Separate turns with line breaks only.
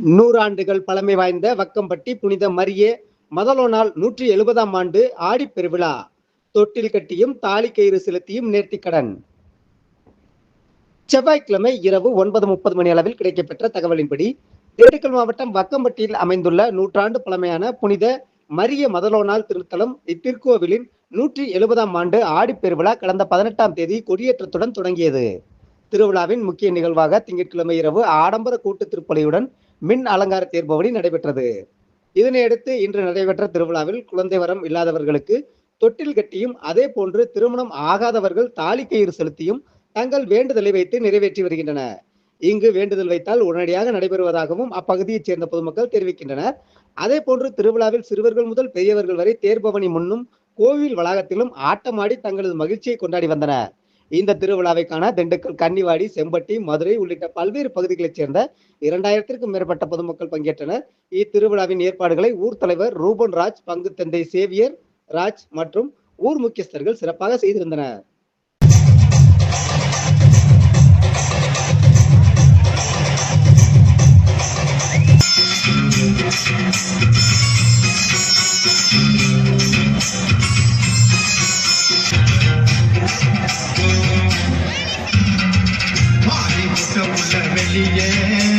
நூறாண்டுகள் பழமை வாய்ந்த வக்கம்பட்டி புனித மரியே மதலோனால் நூற்றி எழுபதாம் ஆண்டு ஆடி பெருவிழா. தொட்டில் கட்டியும் தாலி கயிறு செலுத்தியும் நேர்த்திக்கடன் செவ்வாய்க்கிழமை இரவு ஒன்பது முப்பது மணி அளவில் கிடைக்கப்பெற்ற தகவலின்படி திண்டுக்கல் மாவட்டம் வக்கம்பட்டியில் அமைந்துள்ள நூற்றாண்டு பழமையான புனித மரிய மதலோனால் திருத்தலம் இத்திருக்கோவிலின் நூற்றி எழுபதாம் ஆண்டு ஆடி பெருவிழா கடந்த பதினெட்டாம் தேதி கொடியேற்றத்துடன் தொடங்கியது. திருவிழாவின் முக்கிய நிகழ்வாக திங்கட்கிழமை இரவு ஆடம்பர கூட்டு திருப்பலியுடன் மின் அலங்கார தேர்பவனி நடைபெற்றது. இதனையடுத்து இன்று நடைபெற்ற திருவிழாவில் குழந்தை வரம் இல்லாதவர்களுக்கு தொட்டில் கட்டியும் அதே போன்று திருமணம் ஆகாதவர்கள் தாலி கயிறு செலுத்தியும் தங்கள் வேண்டுதலை வைத்து நிறைவேற்றி வருகின்றனர். இங்கு வேண்டுதல் வைத்தால் உடனடியாக நடைபெறுவதாகவும் அப்பகுதியைச் சேர்ந்த பொதுமக்கள் தெரிவிக்கின்றனர். அதே போன்று திருவிழாவில் சிறுவர்கள் முதல் பெரியவர்கள் வரை தேர்பவனி முன்னும் கோவில் வளாகத்திலும் ஆட்டமாடி தங்களது மகிழ்ச்சியை கொண்டாடி வந்தனர். இந்த திருவிழாவை காண திண்டுக்கல் கன்னிவாடி செம்பட்டி மதுரை உள்ளிட்ட பல்வேறு பகுதிகளைச் சேர்ந்த இரண்டாயிரத்திற்கும் மேற்பட்ட பொதுமக்கள் பங்கேற்றனர். இத்திருவிழாவின் ஏற்பாடுகளை ஊர் தலைவர் ரூபன் ராஜ் பங்கு தந்தை சேவியர் ராஜ் மற்றும் ஊர் முக்கியஸ்தர்கள் சிறப்பாக செய்திருந்தனர்.
Thank Yeah.